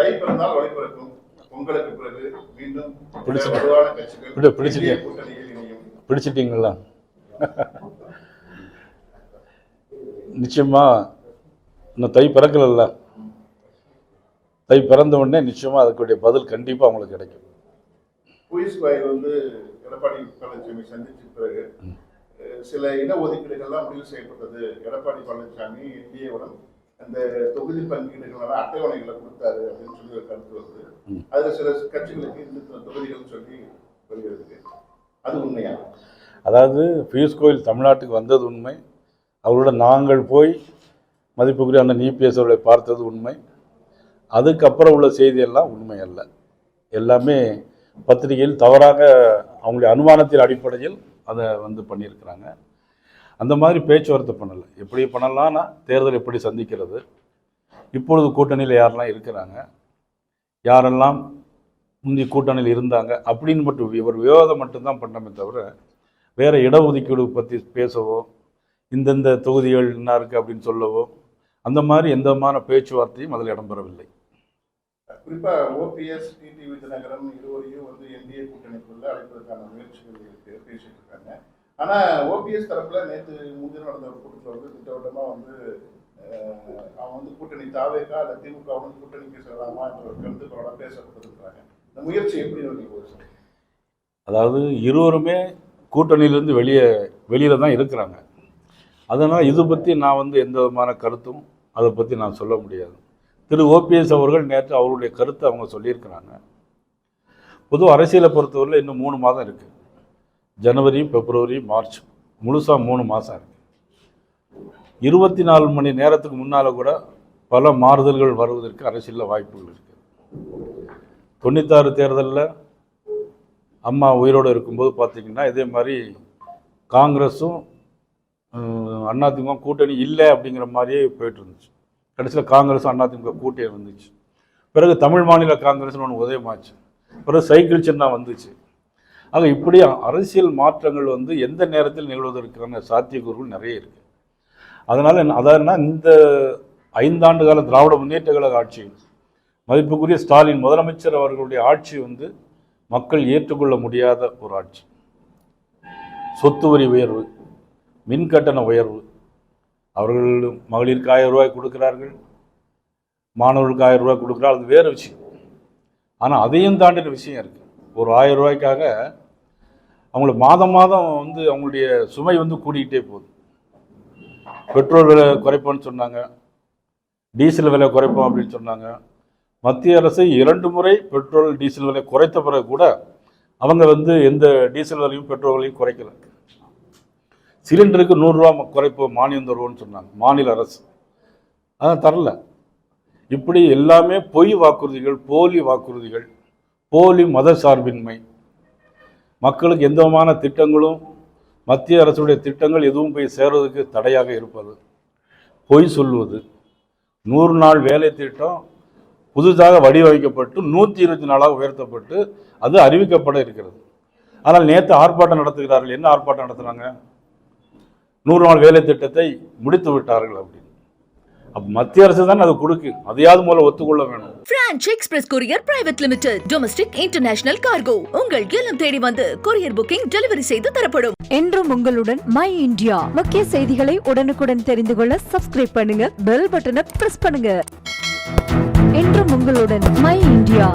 தை பிறந்தால் வழி பிறக்கும். பொங்கலுக்கு பிறகு மீண்டும். வலுவான கட்சிகள் கூட்டணியில் இணையும். பிடிச்சிட்டிங்களா? நிச்சயமா இன்னும் தை பிறக்கலல்ல. தை பிறந்த உடனே நிச்சயமா அதுக்குடைய பதில் கண்டிப்பா அவங்களுக்கு கிடைக்கும். குயிஸ் வாயில் வந்து எடப்பாடி பழனிசாமி சந்திச்ச பிறகு சில இடஒதுக்கீடுகள்லாம் முடிவு செய்யப்பட்டது. எடப்பாடி பழனிசாமி என்டிஏவுடன் அந்த தொகுதி பங்கீடுகள் அட்டவணைகளை கொடுத்தாரு அப்படின்னு சொல்லி ஒரு கருத்து வருது. அதுல சில கட்சிகளுக்கு இந்த தொகுதிகள் சொல்லி வருகிறது. அது உண்மையா? அதாவது பியூஷ் கோயில் தமிழ்நாட்டுக்கு வந்தது உண்மை. அவரோட நாங்கள் போய் மதிப்புக்குரிய அந்த நீபிஎஸ் அவர்களை பார்த்தது உண்மை. அதுக்கப்புறம் உள்ள செய்தியெல்லாம் உண்மை அல்ல. எல்லாமே பத்திரிகையில் தவறாக அவங்களுடைய அனுமானத்தின் அடிப்படையில் அதை வந்து பண்ணியிருக்கிறாங்க. அந்த மாதிரி பேச்சுவார்த்தை பண்ணலை. எப்படி பண்ணலாம்னா தேர்தல் எப்படி சந்திக்கிறது? இப்பொழுது கூட்டணியில் யாரெல்லாம் இருக்கிறாங்க? யாரெல்லாம் முந்தைய கூட்டணியில் இருந்தாங்க? அப்படின்னு மட்டும் ஒரு விவாதம் மட்டும்தான் பண்ணமே தவிர வேறு இடஒதுக்கீடு பற்றி பேசவோ இந்தந்த தொகுதிகள் என்ன இருக்குது அப்படின்னு சொல்லவோ அந்த மாதிரி எந்த விதமான பேச்சுவார்த்தையும் அதில் இடம்பெறவில்லை. குறிப்பாக ஓபிஎஸ் டிடிவி தினகரன் இருவரையும் வந்து என்டிஏ கூட்டணிக்குள்ளே அழைப்பதற்கான முயற்சிகள் பேசிட்டு ஆனா ஓபிஎஸ் தரப்புல நேற்று முன்தினம் நடந்த ஒரு கூட்டத்தில் வந்து திட்டவட்டமா வந்து அவன் வந்து கூட்டணி தாவேக்கா அல்ல திமுக வந்து கூட்டணிக்கு செல்லலாமா என்ற ஒரு கருத்துக்களோட பேசப்பட்டிருக்கிறாங்க. இந்த முயற்சி எப்படி இருக்கு அதாவது இருவருமே கூட்டணியிலேருந்து வெளியே வெளியில் தான் இருக்கிறாங்க. அதனால் இது பற்றி நான் வந்து எந்த விதமான கருத்தும் அதை பற்றி நான் சொல்ல முடியாது. திரு ஓபிஎஸ் அவர்கள் நேற்று அவருடைய கருத்தை அவங்க சொல்லியிருக்கிறாங்க. பொதுவாக அரசியலை பொறுத்தவரையில் இன்னும் மூணு மாதம் இருக்குது ஜனவரி பிப்ரவரி மார்ச் முழுசாக மூணு மாதம் இருக்குது இருபத்தி நாலு மணி நேரத்துக்கு முன்னால் கூட பல மாறுதல்கள் வருவதற்கு அரசியலில் வாய்ப்புகள் இருக்குது தொண்ணூத்தாறு தேர்தலில் அம்மா உயிரோடு இருக்கும்போது பார்த்தீங்கன்னா இதே மாதிரி காங்கிரஸும் அதிமுக கூட்டணி இல்லை அப்படிங்கிற மாதிரியே போயிட்டு இருந்துச்சு. கடைசியில் காங்கிரஸும் அதிமுக கூட்டணி வந்துச்சு. பிறகு தமிழ் மாநில காங்கிரஸ்னு ஒன்று உதயமாச்சு. பிறகு சைக்கிள் சின்னம் வந்துச்சு. ஆக இப்படி அரசியல் மாற்றங்கள் வந்து எந்த நேரத்தில் நிகழ்வதற்கான சாத்தியக்கூறுகள் நிறைய இருக்குது அதனால் அதாவதுனா இந்த ஐந்தாண்டு கால திராவிட முன்னேற்ற கழக ஆட்சி மதிப்புக்குரிய ஸ்டாலின் முதலமைச்சர் அவர்களுடைய ஆட்சி வந்து மக்கள் ஏற்றுக்கொள்ள முடியாத ஒரு ஆட்சி. சொத்து வரி உயர்வு மின் கட்டண உயர்வு அவர்கள் மகளிருக்கு ஆயிரம் ரூபாய் கொடுக்கிறார்கள் மாணவர்களுக்கு ஆயிரம் ரூபாய் கொடுக்குறா அது வேறு விஷயம். ஆனால் அதையும் தாண்டின விஷயம் இருக்குது ஒரு ஆயிரம் ரூபாய்க்காக அவங்களுக்கு மாதம் மாதம் வந்து அவங்களுடைய சுமை வந்து கூடிக்கிட்டே போகுது. பெட்ரோல் விலை குறைப்போம்னு சொன்னாங்க. டீசல் விலை குறைப்போம் அப்படின்னு சொன்னாங்க. மத்திய அரசு இரண்டு முறை பெட்ரோல் டீசல் விலை குறைத்த பிறகு கூட அவங்க வந்து எந்த டீசல் விலையும் பெட்ரோல் விலையும் குறைக்கல. சிலிண்டருக்கு நூறுரூவா குறைப்போம் மானியம் தருவோம்னு சொன்னாங்க மாநில அரசு. அதான் தரல. இப்படி எல்லாமே பொய் வாக்குறுதிகள் போலி வாக்குறுதிகள் போலி மத சார்பின்மை மக்களுக்கு எந்த விதமான திட்டங்களும் மத்திய அரசுடைய திட்டங்கள் எதுவும் போய் சேர்வதற்கு தடையாக இருப்பது. பொய் சொல்வது நூறு நாள் வேலை திட்டம் புதுதாக வடிவமைக்கப்பட்டு நூற்றி இருபத்தி நாளாக உயர்த்தப்பட்டு அது அறிவிக்கப்பட இருக்கிறது. ஆனால் நேற்று ஆர்ப்பாட்டம் நடத்துகிறார்கள். என்ன ஆர்ப்பாட்டம் நடத்துகிறாங்க நூறு நாள் வேலை திட்டத்தை முடித்து விட்டார்கள் அப்படின்னு. மத்திய அரசு தான் அது கொடுக்கு. அதையாவது மூலம் ஒத்துக்கொள்ள வேணும். Franch express courier private limited domestic international cargo உங்கள் இல்லம் தேடி வந்து கொரியர் புக்கிங் டெலிவரி செய்து தரப்படும். என்றும் உங்களுடன் மை இந்தியா முக்கிய செய்திகளை உடனுக்குடன் தெரிந்து கொள்ள சப்ஸ்கிரைப் பண்ணுங்க பெல் பட்டனை பிரஸ் பண்ணுங்க. என்றும் உங்களுடன் மை இந்தியா